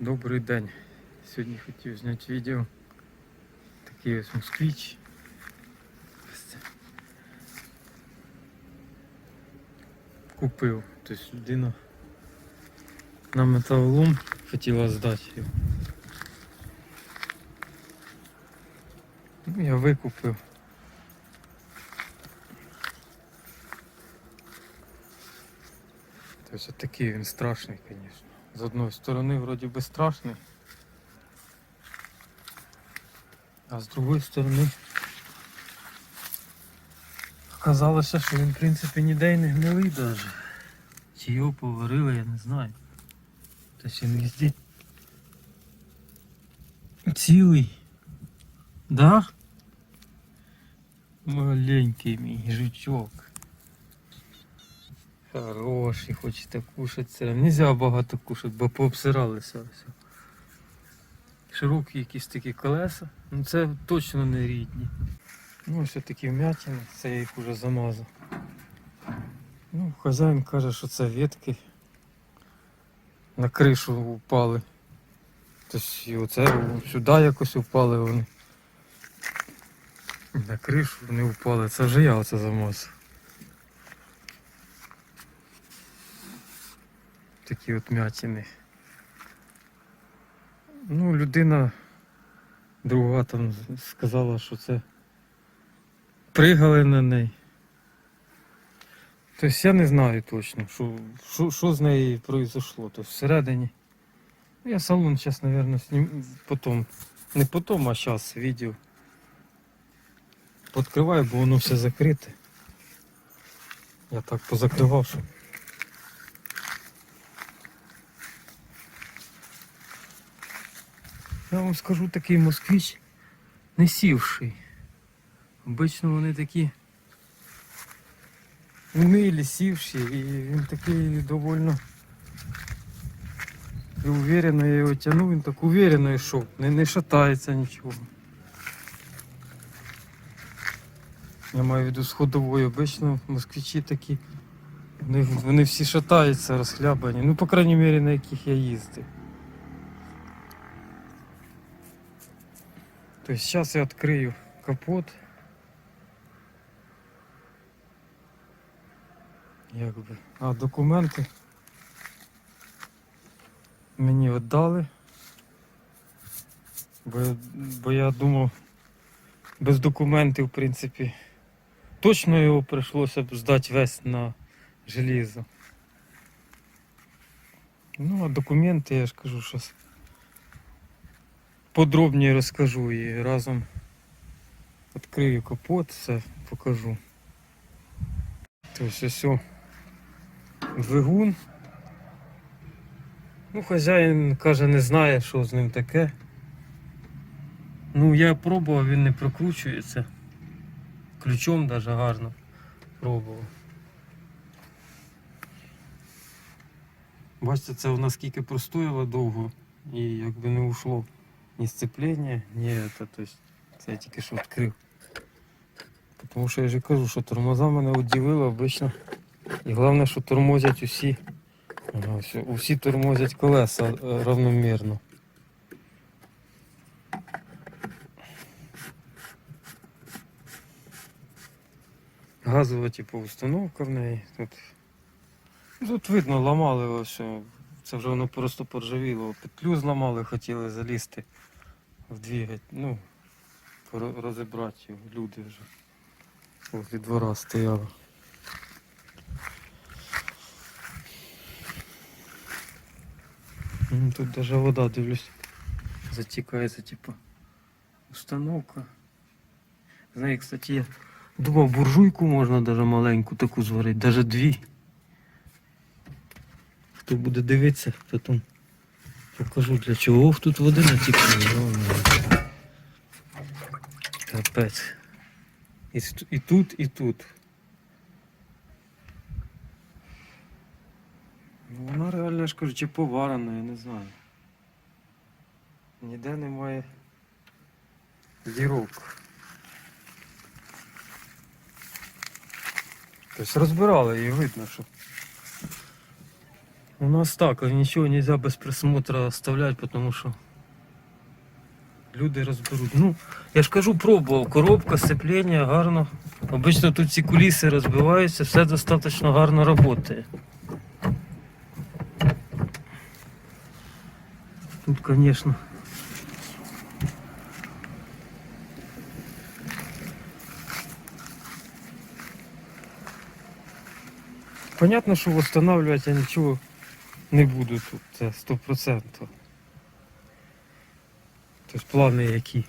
Добрий день. Сьогодні хотів зняти відео. Такий ось це. Купив. Тобто людина на металолом хотіла здати його. Ну, я викупив. Тобто такий він страшний, звісно. З одної сторони вроді би страшний. А з другої сторони казалося, що він в принципі ніде й не гнилий даже. Чи його поварили, я не знаю. Та ще не везде. Цілий. Да? Маленький мій жучок. Хороший, хочете кушати це. Нельзя багато кушати, бо пообсиралися все. Широкі якісь такі колеса. Ну це точно не рідні. Ну ось такі вмятини, це я їх вже замазав. Ну, хазяїн каже, що це ветки на кришу упали. Тобто і оце сюди якось упали вони. На кришу вони упали. Це вже я оце замазав. Такі от м'ятини. Ну, людина друга там сказала, що це пригали на неї. Тобто я не знаю точно, що, що, що з нею произошло. Тобто всередині. Ну, Я салон зараз, мабуть, снім потім. Не потім, а зараз відео. Подкриваю, бо воно все закрите. Я так позакривав, що. Я вам скажу такий москвич не сівший. Обично вони такі умілі сівші і він такий довольно і уверенно я його тягнув, він так уверенно йшов, не, не шатається нічого. Я маю в виду з ходовою, обично москвичі такі, вони, вони всі шатаються, розхлябані. Ну, по крайній мірі, на яких я їздив. То есть сейчас я открою капот. Якби. А документи мені віддали. Бо, бо я думав, без документів, в принципі, точно його прийшлося б здати весь на желізо. Ну, а документи, я ж кажу, зараз подробніше розкажу і разом відкрию капот, все покажу. Тобто ось двигун. Ну, хазяїн каже, не знає, що з ним таке. Ну, я пробував, він не прокручується. Ключом навіть гарно пробував. Бачите, це у нас скільки простояло довго і якби не ушло ні сцеплення, ні это, то есть це я тільки що відкрив. Тому що я вже кажу, що тормоза мене удивили обично. І головне, що тормозять усі. Усі тормозять колеса е, равномірно. Газова типу установка в неї. Тут, Ну, тут видно, ламали ось. Це вже воно просто поржавіло. Петлю зламали, хотіли залізти в двигать, ну, розібрати його, люди вже. Возле двора стояли. Тут даже вода, дивлюсь, затікається, типу, установка. Знаю, кстати, я думав, буржуйку можна даже маленьку таку зварити, даже дві. Хто буде дивитися, потім покажу для чого Ох, тут води натікає. Капець. І, і тут, і тут. Ну, вона реально, я ж кажу, чи поварена, я не знаю. Ніде немає дірок. Тобто розбирали її видно, що У нас так, а нічого нельзя без присмотра оставлять, тому що люди розберуть. Ну, я ж кажу, пробував. Коробка, сцеплення, гарно. Обично тут ці куліси розбиваються, все достатньо гарно працює. Тут, звісно. Понятно, що восстанавливать я нічого не буду тут, це 100%. Тобто плани які.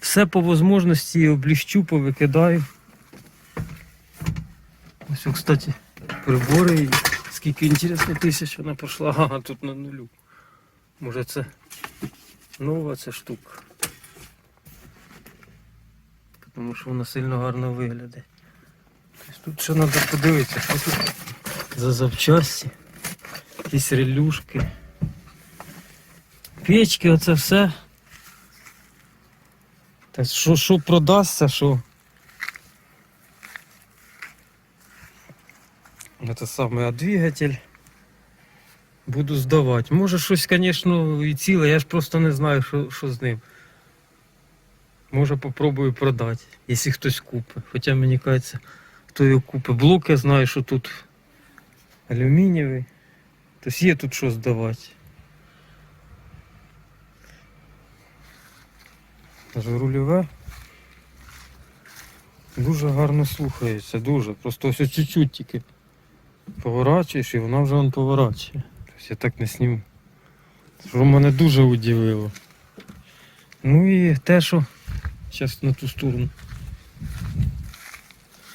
Все по можливості обліщу, повикидаю. Ось, о, кстати, прибори. Скільки інтересно тисяч вона пішла. Ага, тут на нулю. Може це нова ця штука. Тому що вона сильно гарно виглядає. Тут ще треба подивитися, що тут за запчасті. Якісь релюшки. Печки, оце все. Та що, що продасться, що. Це саме, двигатель буду здавати. Може щось, звісно, і ціле, я ж просто не знаю, що, що з ним. Може попробую продати, якщо хтось купить. Хоча мені кажеться, хто його купить. Блок я знаю, що тут алюмінієвий. Тобто є тут що здавати. Рульове дуже гарно слухається, дуже. Просто ось чуть-чуть тільки поворачуєш і вона вже он поворачує. Тобто я так не сніму. Що мене дуже удивило. Ну і те, що зараз на ту сторону.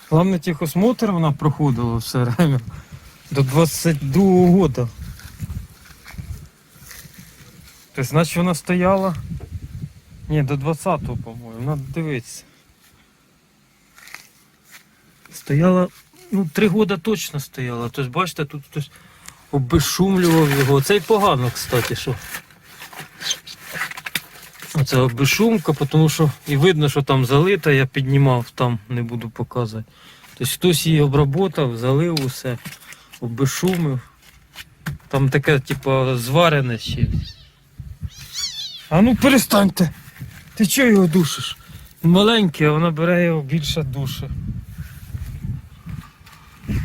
Головне техосмотр вона проходила все время до 22-го года. Тобто, значить вона стояла. Ні, до 20-го, по-моєму, надо дивитися. Стояла, ну, три года точно стояла. Тобто, бачите, тут хтось обезшумлював його. Це й погано, кстати, що. Оце обезшумка, тому що і видно, що там залита, я піднімав, там не буду показувати. Тобто хтось її обработав, залив усе, обезшумив. Там таке, типу, зварене ще. А ну перестаньте! Ти чого його душиш? Маленький, а вона бере його більше душе.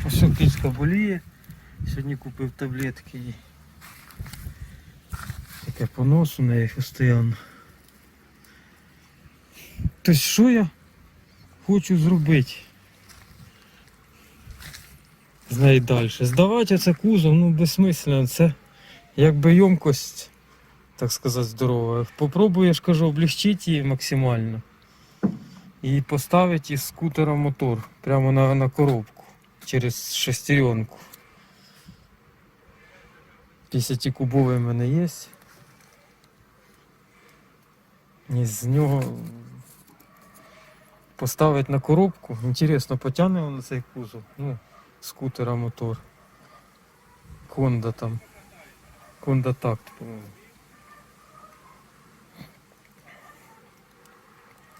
Ось кицька боліє. Сьогодні купив таблетки їй. Таке понос у неї постійно. Тобто що я хочу зробити? Неї далі. Здавати оце кузов, ну безсмисленно, це якби ємкость так сказати, здорова. Попробую, я ж кажу, облегчити її максимально. І поставити із скутера мотор прямо на, на коробку через шестеренку. 50-кубовий в мене є. І з нього поставити на коробку. Інтересно, потягне на цей кузов. Ну, скутера мотор. Конда там. Конда такт, по-моєму.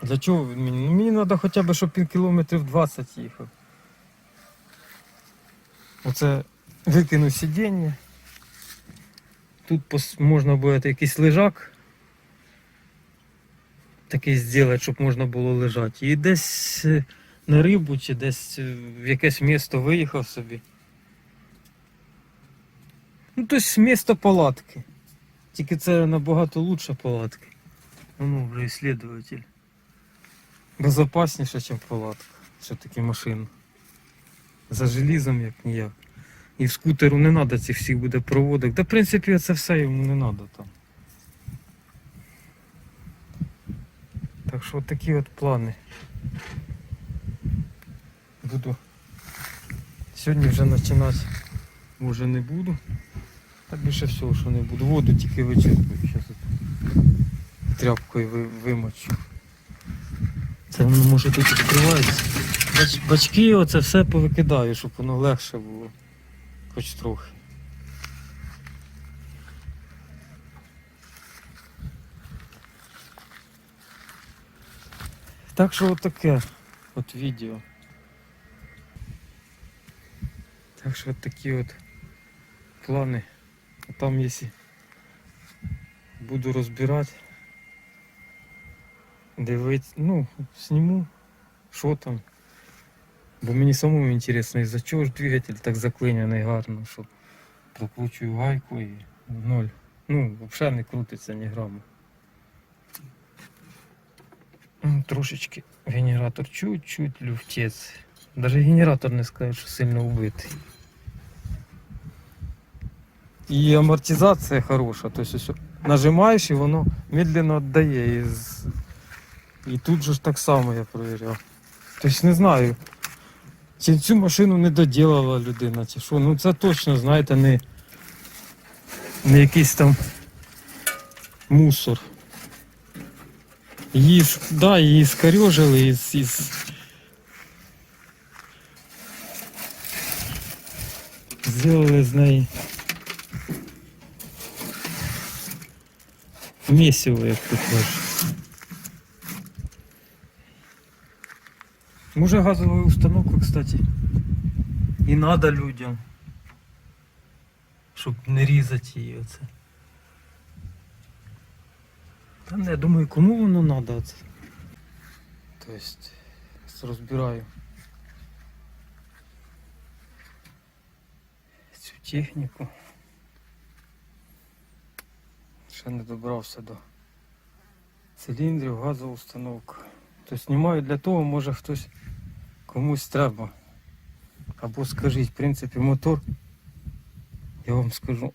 Для чого він мені? Ну, мені треба хоча б, щоб він кілометрів 20 їхав. Оце викину сидіння. Тут можна буде якийсь лежак такий зробити, щоб можна було лежати. І десь е, на рибу чи десь в якесь місто виїхав собі. Ну, тобто місто палатки. Тільки це набагато лучше палатки. Ну, вже ісследователь. Безопасніше, ніж палатка. Все-таки машина. За желізом як ніяк. І в скутеру не треба цих всіх буде проводок. Та в принципі це все йому не треба там. Так що такі от плани. Буду. Сьогодні вже починати може не буду. Так більше всього, що не буду. Воду тільки вичерпую. Зараз тряпкою ви- вимочу. Це воно може тут відкривається. Бач, бачки оце все повикидаю, щоб воно легше було. Хоч трохи. Так що отаке от відео. Так що от такі от плани. А там, якщо буду розбирати, дивитися, ну, зніму, що там. Бо мені самому інтересно, із-за чого ж двигатель так заклиняний гарно, що прокручую гайку і ноль. Ну, взагалі не крутиться ні граму. Трошечки генератор чуть-чуть люфтець. Даже генератор не скаже, що сильно вбитий. І амортизація хороша, тобто ось нажимаєш і воно медленно віддає. І, і тут же ж так само я перевіряв. Тобто не знаю, чи цю машину не доділала людина, чи що. Ну це точно, знаєте, не, не якийсь там мусор. Її, да, її скорежили із, із... Сделали з неї месиво, як тут кажуть. Може газову установку, кстати, і надо людям, щоб не різати її оце. Та не, я думаю, кому воно надо оце? Тобто, розбираю цю техніку. Ще не добрався до циліндрів, газову установку. Тобто знімаю для того, може хтось комусь треба. Або скажіть, в принципі, мотор, я вам скажу,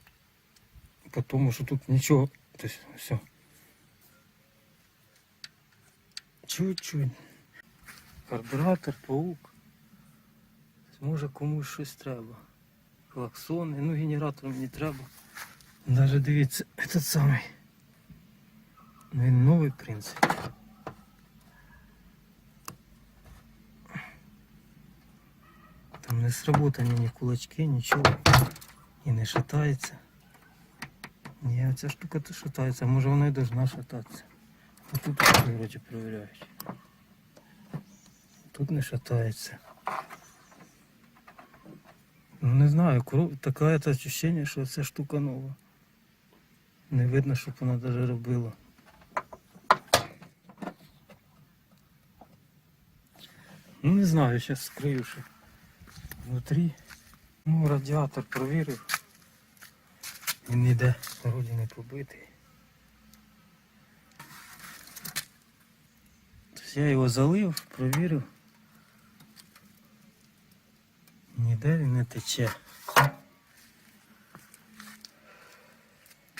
тому, що тут нічого, тобто все. Чуть-чуть. Карбюратор, паук. Може комусь щось треба. Клаксони, ну генератор мені треба. Даже дивіться, этот самий. Ну він новий, в принципі. Там не сработані ні кулачки, нічого. І не шатається. Ні, ця штука то шатається, може вона і должна шататися. А тут вроді перевіряють. Тут не шатається. Ну не знаю, кру- таке это ощущение, що ця штука нова. Не видно, щоб вона даже робила. Ну не знаю, зараз скрию, що внутрі. Ну, радіатор провірив. Він ніде вроді не побитий. Тобто я його залив, провірив. Ніде він не тече.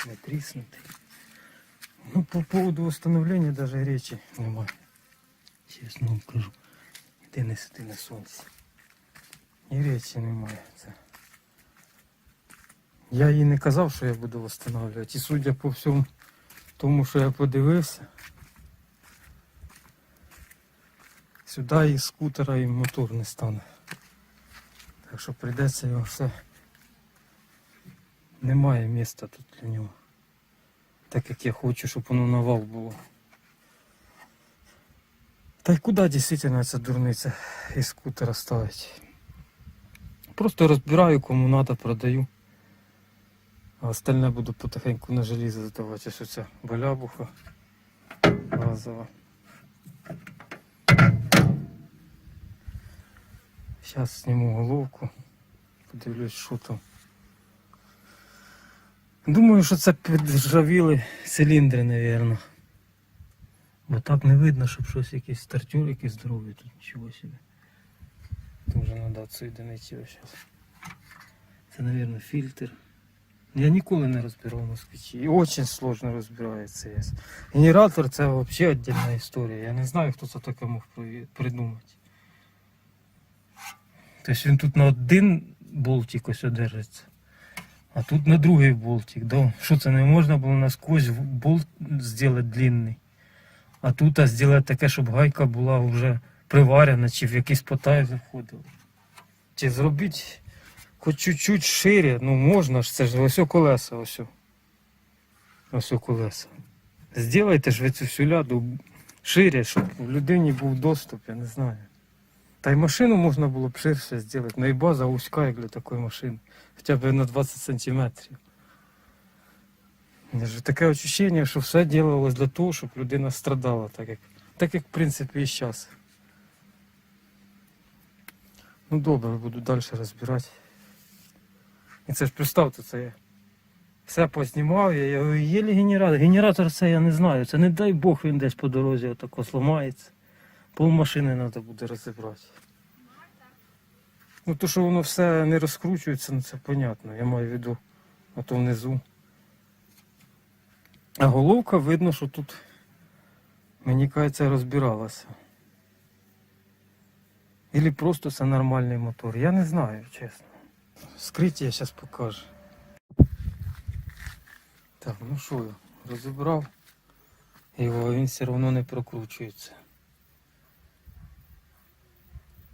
Не тріснутий. Ну, по поводу восстановления даже речи немає. Чесно вам кажу. Іди не сиди на сонці. І речі немає. Це. Я їй не казав, що я буду восстанавливати. І судя по всьому тому, що я подивився, сюди і скутера, і мотор не стане. Так що прийдеться його все. Немає місця тут для нього. Так як я хочу, щоб воно на вал було. Та й куди дійсно ця дурниця із скутера ставить? Просто розбираю, кому треба, продаю. А остальне буду потихеньку на желізо здавати. Ось оця балябуха газова. Зараз зніму головку, подивлюсь, що там. Думаю, що це підржавіли циліндри, мабуть. Бо так не видно, щоб щось якийсь стартюр якийсь здоровий тут нічого собі. Тут треба відсоєдинити його зараз. Це, мабуть, фільтр. Я ніколи не розбирав москвичі. І дуже складно розбирає CS. Генератор це взагалі віддільна історія. Я не знаю, хто це таке мог придумати. Тобто він тут на один болтик ось держиться. А тут на другий болтик. Да? Що це не можна було насквозь болт зробити длинний. А тут а зробити таке, щоб гайка була вже приварена, чи в якийсь потай заходила. Чи зробити хоч чуть-чуть шире, ну можна ж, це ж ось колеса, ось. Ось колеса. Зділайте ж ви цю всю ляду шире, щоб у людині був доступ, я не знаю. Та й машину можна було б ширше зробити, ну і база узька, як для такої машини. Хоча б на 20 сантиметрів. Таке відчуття, що все робилось для того, щоб людина страдала, так як, так як в принципі і зараз. Ну добре, буду далі розбирати. І це ж представте, це я все познімав, я, я єлі генератор. Генератор це я не знаю. Це не дай Бог він десь по дорозі отако зламається. Пол машини треба буде розібрати. Ну то, що воно все не розкручується, ну це понятно. Я маю в виду, а то внизу. А головка видно, що тут, мені кажеться, розбиралася. Ілі просто це нормальний мотор. Я не знаю, чесно. Скриття я зараз покажу. Так, ну що розібрав. Його він все одно не прокручується.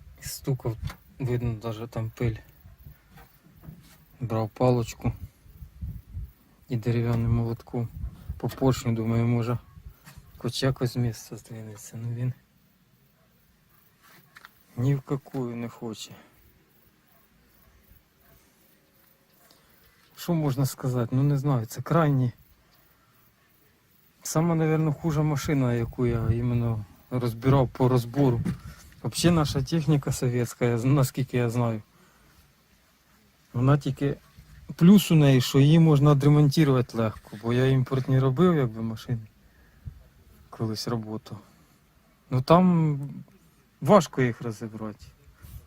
І Стукав, видно навіть там пиль. Брав палочку і дерев'яним молотком по поршню, думаю, може хоч якось з місця здвинеться, ну він ні в какую не хоче. Що можна сказати? Ну не знаю, це крайні. Сама, мабуть, хужа машина, яку я іменно розбирав по розбору. Взагалі наша техніка совєтська, наскільки я знаю. Вона тільки плюс у неї, що її можна відремонтувати легко, бо я імпортні робив якби машини. Колись роботу. Ну там важко їх розібрати.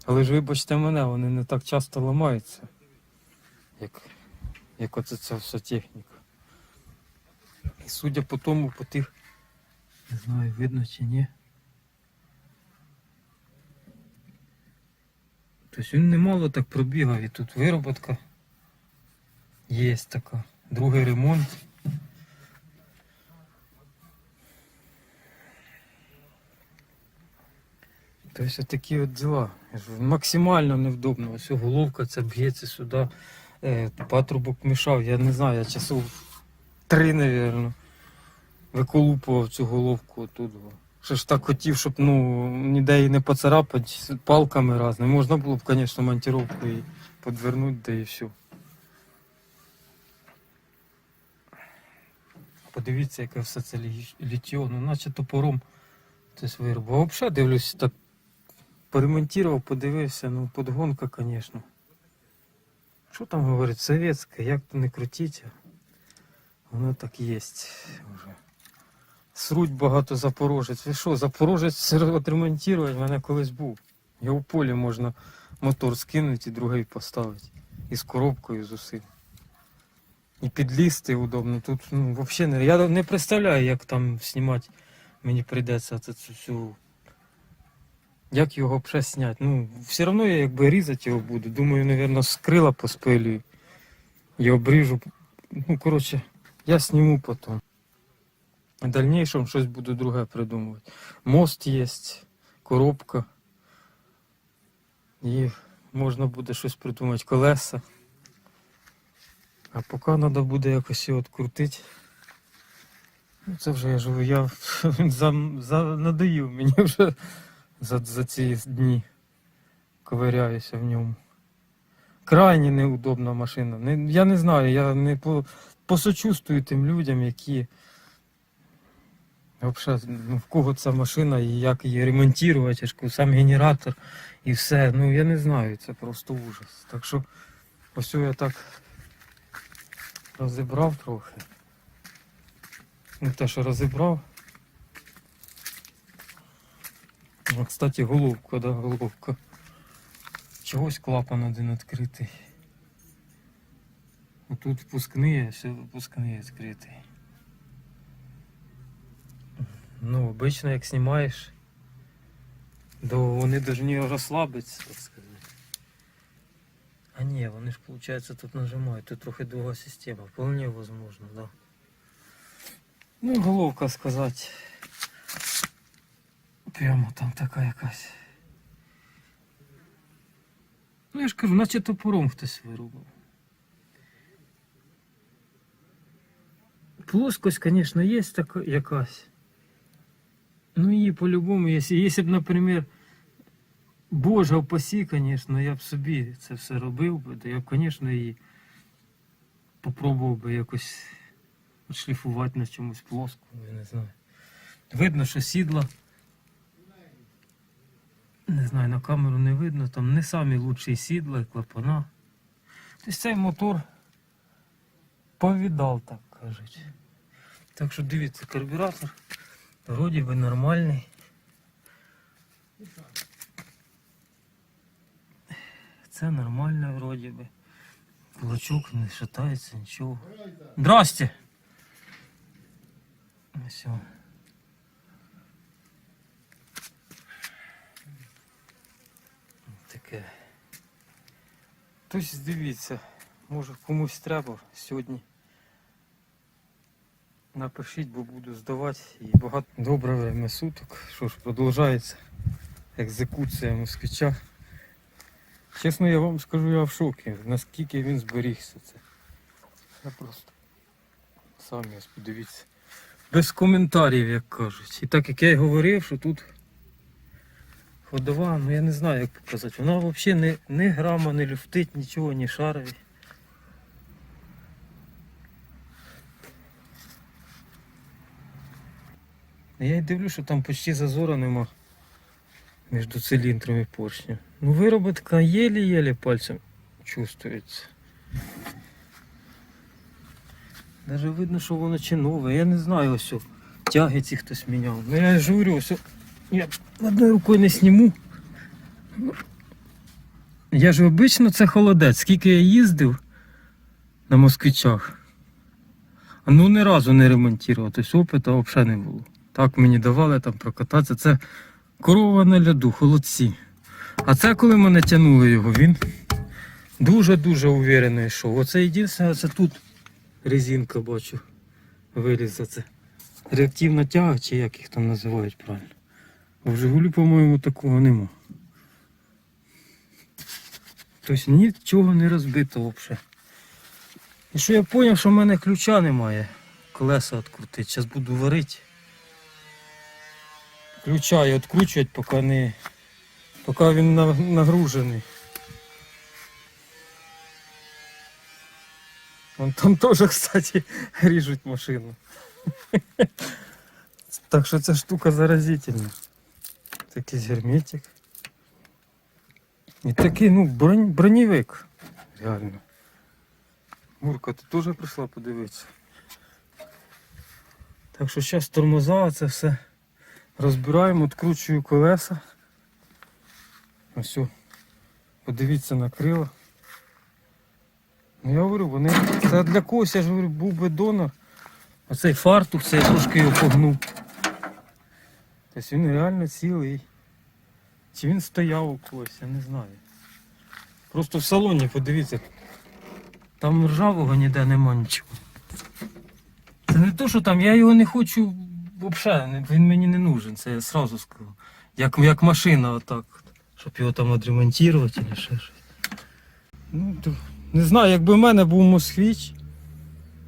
Але ж вибачте мене, вони не так часто ламаються, як, як оце ця вся техніка. І судя по тому, по тих, не знаю, видно чи ні. Тобто він немало так пробігав і тут вироботка є така. Другий ремонт. Тобто такі от діла. Максимально невдобно. Ось головка ця б'ється сюди. Е, патрубок мішав, я не знаю, я часов три, мабуть, виколупував цю головку тут. Що ж так хотів, щоб ну, ніде її не поцарапати палками різними. Можна було б, звісно, монтировку і подвернути, да і все. Подивіться, яке все це лі- літьо, ну наче топором хтось виробив. А взагалі дивлюсь, так поремонтував, подивився, ну подгонка, звісно. Що там говорить, совєтське, як то не крутіть, воно так є вже. Сруть багато запорожець. Ви що, запорожець відремонтувати в мене колись був. Його в полі можна мотор скинути і другий поставити. І з коробкою з усім. І підлізти удобно. Тут ну, взагалі не. Я не представляю, як там знімати. Мені прийдеться це всю. Як його вже зняти? Ну, все одно я якби різати його буду. Думаю, мабуть, з крила поспилюю. І обріжу. Ну, коротше, я зніму потім. В дальнейшем щось буду друге придумувати. Мост є, коробка. І можна буде щось придумати, колеса. А поки треба буде якось його відкрутити. Ну, це вже я живу, я за, за, надоїв мені вже за, за ці дні. Ковиряюся в ньому. Крайне неудобна машина. Я не знаю, я не по, посочувствую тим людям, які Взагалі, ну, в кого ця машина і як її ремонтувати, сам генератор і все. Ну я не знаю, це просто ужас. Так що ось я так розібрав трохи. Ну те, що розібрав. Ну, кстати, головка, да, головка. Чогось клапан один відкритий. Тут впускний, а все випускний відкритий. Ну, обично, як знімаєш, то вони повинні розслабитися, так сказати. А ні, вони ж, виходить, тут нажимають. Тут трохи друга система. Вполне возможно, да. Ну, головка сказати. Прямо там така якась. Ну, я ж кажу, наче топором хтось вирубав. Плоскость, звісно, є така якась. Ну її по-любому, якщо, якщо б, наприклад, Боже, упасі, звісно, я б собі це все робив би, то я б, звісно, і попробував би якось шліфувати на чомусь плоскому, я не знаю. Видно, що сідла. Не знаю, на камеру не видно, там не самі лучші сідла і клапана. Тобто цей мотор повідав, так кажуть. Так що дивіться, карбюратор вроді би нормальний. Це нормально вроді би. Кулачок не шатається, нічого. Здрасте! Ось. о. Таке. Тось дивіться, може комусь треба сьогодні. Напишіть, бо буду здавати і багато добре время суток. Що ж, продовжується екзекуція москвича. Чесно, я вам скажу, я в шокі, наскільки він зберігся це. Я просто самі подивіться. Без коментарів, як кажуть. І так як я й говорив, що тут ходова, ну я не знаю, як показати. Вона взагалі не, не грама, не люфтить, нічого, ні шарові. Я й дивлюсь, що там почти зазора нема між циліндром і поршнем. Ну вироботка єлі-єлі пальцем чувствується. Даже видно, що воно чи нове. Я не знаю ось. Тяги ці хтось міняв. Ну я ж говорю, ось. Я одною рукою не сніму. Я ж обично це холодець. Скільки я їздив на москвичах. А ну ні разу не ремонтував. Тобто опиту взагалі не було. Так мені давали там прокататися. Це корова на льоду, холодці. А це коли мене тягнули його, він дуже-дуже уверено йшов. Оце єдине, це тут резинка бачу. Виліз це. Реактивна тяга, чи як їх там називають правильно. А в Жигулі, по-моєму, такого нема. Тобто нічого не розбито взагалі. І що я зрозумів, що в мене ключа немає. Колеса відкрутити. Зараз буду варити. Ключа і відкручувати, поки не. Поки він нагружений. Вон там теж, кстати, ріжуть машину. Так що ця штука заразительна. Такий герметик. І такий, ну, бронь, бронєвик. Реально. Мурка, ти теж прийшла подивитися. Так що зараз тормоза, це все розбираємо, відкручую колеса. Ось. Подивіться на крила. Ну я говорю, вони. Це для когось, я ж говорю, був би донор. Оцей фартух, це я трошки його погнув. Тобто він реально цілий. Чи він стояв у когось, я не знаю. Просто в салоні подивіться. Там ржавого ніде нема нічого. Це не то, що там, я його не хочу взагалі, він мені не нужен, це я сразу скажу. Як, як машина отак, щоб його там відремонтувати чи ще щось. Ну, то, не знаю, якби в мене був москвич,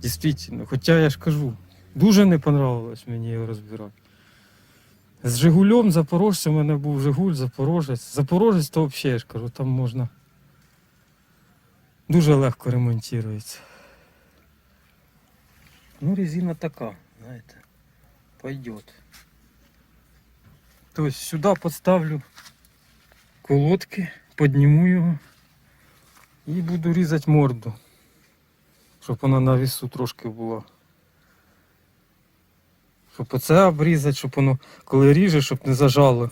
дійсно, хоча я ж кажу, дуже не понравилось мені його розбирати. З Жигулем, Запорожцем у мене був Жигуль, Запорожець. Запорожець то взагалі я ж кажу, там можна дуже легко ремонтується. Ну, резина така, знаєте, пойдет. Тобто сюди поставлю колодки, підніму його і буду різати морду, щоб вона на вісу трошки була. Щоб оце обрізати, щоб воно, коли ріже, щоб не зажало.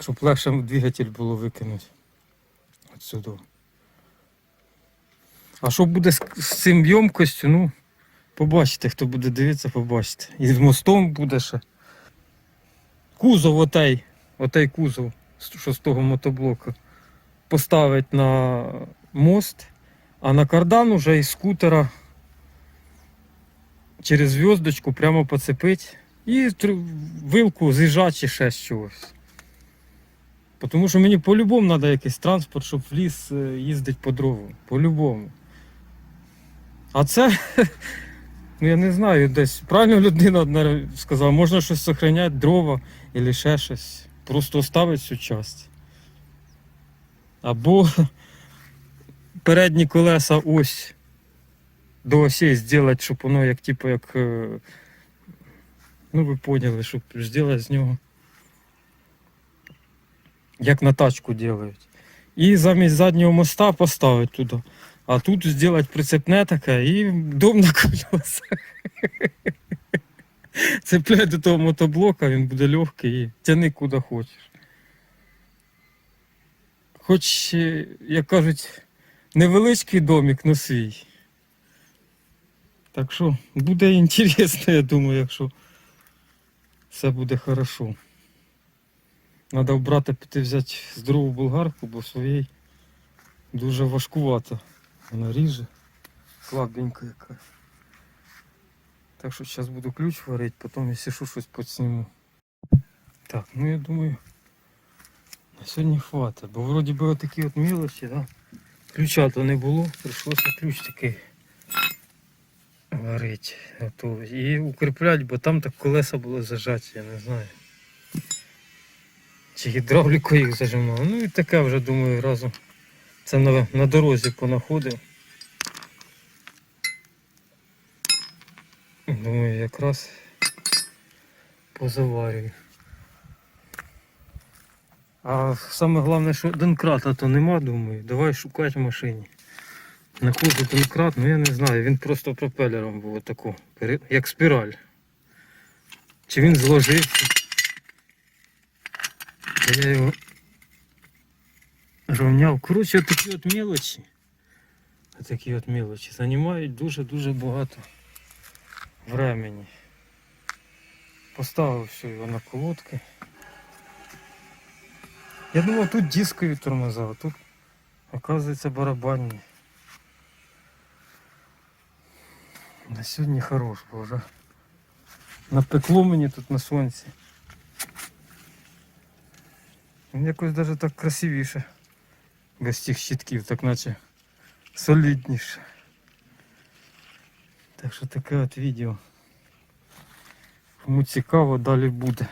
Щоб легше двигатель було викинути. Отсюди. А що буде з цим ємкостю, ну, побачите, хто буде дивитися, побачите. І з мостом буде ще. Кузов отей, отей кузов, що з того мотоблока, поставить на мост, а на кардан уже із скутера через зв'язочку прямо поцепить і вилку з'їжджати ще з чогось. Тому що мені по-любому треба якийсь транспорт, щоб в ліс е, їздити по дрову. По-любому. А це, ну я не знаю, десь правильно людина одна сказала, можна щось зберігати, дрова або ще щось. просто оставити цю часть. Або передні колеса ось до осей зробити, щоб воно як типу як. е, Ну ви поняли, щоб зробити з нього. Як на тачку роблять. І замість заднього моста поставити туди. А тут зробити прицепне таке і дом на колесах. Цепляй до того мотоблока, він буде легкий і тяни куди хочеш. Хоч, е, як кажуть, невеличкий домик, но свій. Так що буде інтересно, я думаю, якщо все буде хорошо. У брата піти взяти здорову болгарку, бо своєї дуже важкувато. Вона ріже, слабенька яка. Так що зараз буду ключ варити, потім, якщо що, щось підсніму. Так, ну я думаю, на сьогодні хватить, бо вроді би такі от мілочі, да? ключа то не було, прийшлося ключ такий варити. І укріплять, бо там так колеса були зажаті, я не знаю. Чи гідравліку їх зажимав. Ну і таке вже думаю разом. Це на, на дорозі понаходив. Думаю, якраз позаварюю. А саме головне, що донкрата то нема, думаю, давай шукати в машині. Знаходжу донкрат, ну я не знаю, він просто пропелером був отаку, як спіраль. Чи він зложився? Я його рівняв. Коротше, такі от мелочі. Такі от мелочі займають дуже-дуже багато времени. Поставив все його на колодки. Я думав, тут дискові тормоза, а тут, оказується, барабанні. На сьогодні хорош, бо вже напекло мені тут на сонці. Якось навіть так красивіше. Без цих щитків, так наче солідніше. Так що таке от відео. Кому цікаво, далі буде.